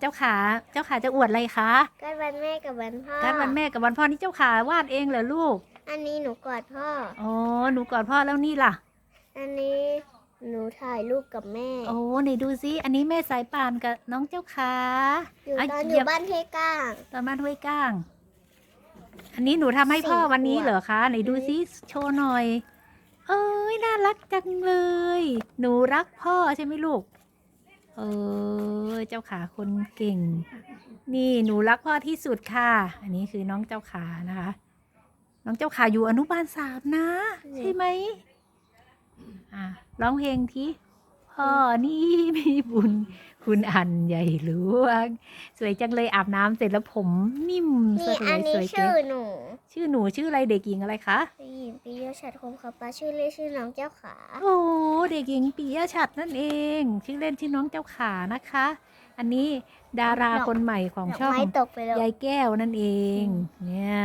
เจ้าขาเจ้าขาจะอวดอะไรคะการวันแม่กับวันพ่อการวันแม่กับวันพ่อนี่เจ้าขาวาดเองเหรอลูก อันนี้หนูกอดพ่ออ๋อหนูกอดพ่อแล้วนี่ล่ะ อันนี้หนูถ่ายรูปกับแม่ โอ้ไหนดูซิ อันนี้แม่สายป่านกับน้องเจ้าขาอยู่ะตอนอเหยู่บ้านเทก้าง ตอนบ้านห้วยก้าง อันนี้หนูทำให้พ่อสี่วันนี้ขวบเหรอคะ ไหนดูซิ โชว์หน่อย เอ้ยน่ารักจังเลย หนูรักพ่อใช่ไหมลูก เออ เจ้าขาคนเก่ง นี่หนูรักพ่อที่สุดค่ะ อันนี้คือน้องเจ้าขานะคะ น้องเจ้าขาอยู่อนุบาลสามนะ ใช่ไหมอะร้องเพลงที่พ่อนี่มีบุญ คุณอันใหญ่หลวงสวยจังเลยอาบน้ำเสร็จแล้วผมนิ่มสนี่วอันยนี้สวยชื่อเก๋หนู ชื่อหนูชื่ออะไรเด็กหญิงอะไรคะได้ยิน ปีโยชัดคมคาปาชื่อเล่นชื่อน้องเจ้าขา โอ้เด็กหญิงปิยชัดนั่นเอง ชื่อเล่นชื่อน้องเจ้าขานะคะ อันนี้ดาราคนใหม่ของดอกช่องไม้ตกไปแล้ว ยายแก้วนั่นเอง เนี่ย